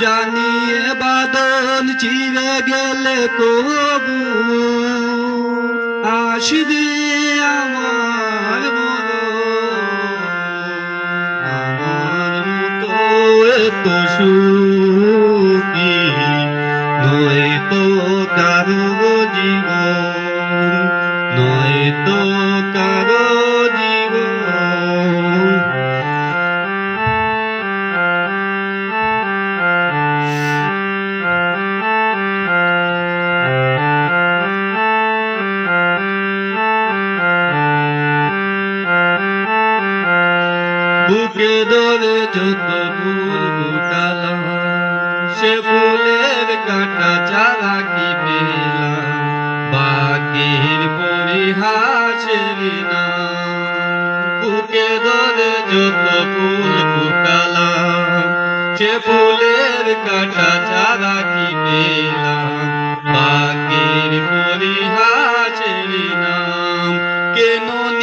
জানিয়ে বাদল চিরে গেলে কবু। আসবে আমার এত সুখী নয় তো কারও জীবন। নয় তো বুকে ধরে যত ফুল ফুটালাম সে ফুলের কাটা চারা কি পেলাম? বাকির পরিহাসের নাম। বুকে ধরে যত ফুল ফুটালাম সে ফুলের কাটা চারা কি পেলাম?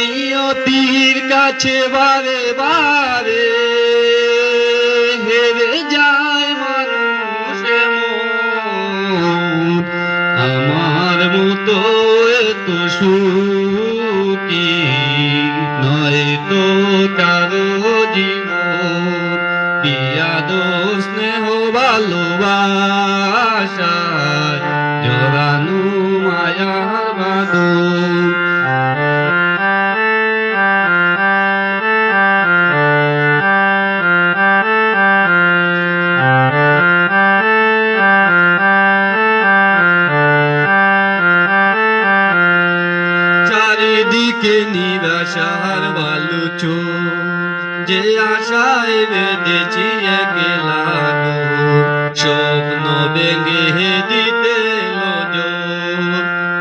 নিয়তির কাছে বারে বারে হেরে যায় মানুষ। আমার মতো এত সুখী নয় তো কারও জীবন দিয়া দোষ, স্নেহ ভালোবাসায় জড়ানো মায়ার চারিদিকে নিরাশার বালুচ, যে আশায় বেঁধেছি একলা স্বপ্ন ভেঙে দিতে।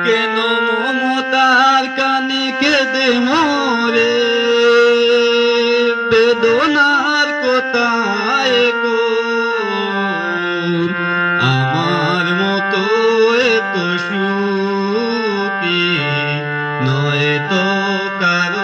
কেন মমতার কানে কেঁদে মরে বেদনার কোথায় तो कर